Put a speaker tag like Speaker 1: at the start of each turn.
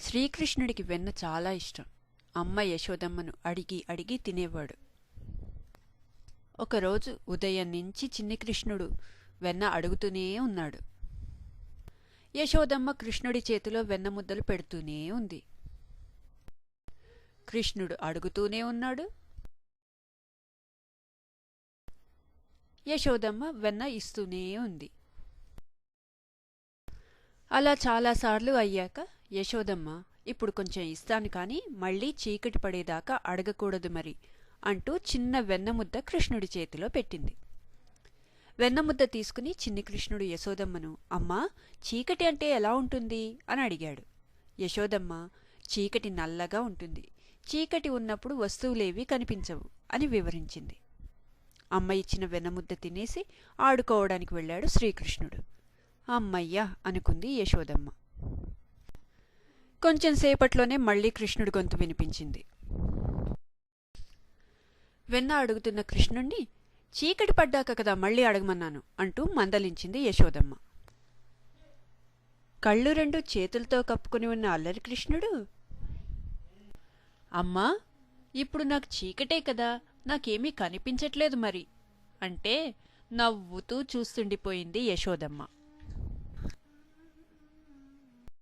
Speaker 1: శ్రీకృష్ణుడికి వెన్న చాలా ఇష్టం. అమ్మ యశోదమ్మను అడిగి అడిగి తినేవాడు. ఒకరోజు ఉదయం నుంచి చిన్ని కృష్ణుడు వెన్న అడుగుతూనే ఉన్నాడు. యశోదమ్మ కృష్ణుడి చేతిలో వెన్న ముద్దలు పెడుతూనే ఉంది. కృష్ణుడు అడుగుతూనే ఉన్నాడు. యశోదమ్మ వెన్న ఇస్తూనే ఉంది. అలా చాలాసార్లు అయ్యాక యశోదమ్మ ఇప్పుడు కొంచెం ఇస్తాను కానీ మళ్ళీ చీకటి పడేదాకా అడగకూడదు మరి అంటూ చిన్న వెన్నముద్ద కృష్ణుడి చేతిలో పెట్టింది. వెన్నముద్ద తీసుకుని చిన్ని కృష్ణుడు యశోదమ్మను అమ్మా చీకటి అంటే ఎలా ఉంటుంది? అని అడిగాడు. యశోదమ్మ చీకటి నల్లగా ఉంటుంది. చీకటి ఉన్నప్పుడు వస్తువులేవి కనిపించవు అని వివరించింది. అమ్మ ఇచ్చిన వెన్నముద్ద తినేసి ఆడుకోవడానికి వెళ్ళాడు శ్రీకృష్ణుడు. అమ్మయ్యా అనుకుంది యశోదమ్మ. కొంచెం సేపట్లోనే మళ్ళీ కృష్ణుడి గొంతు వినిపించింది. వెన్న అడుగుతున్న కృష్ణుణ్ణి చీకటి పడ్డాక కదా మళ్ళీ అడగమన్నాను అంటూ మందలించింది యశోదమ్మ. కళ్ళు రెండు చేతులతో కప్పుకుని ఉన్న అల్లరి కృష్ణుడు అమ్మా ఇప్పుడు నాకు చీకటే కదా నాకేమీ కనిపించట్లేదు మరి అంటే నవ్వుతూ చూస్తుండిపోయింది యశోదమ్మ.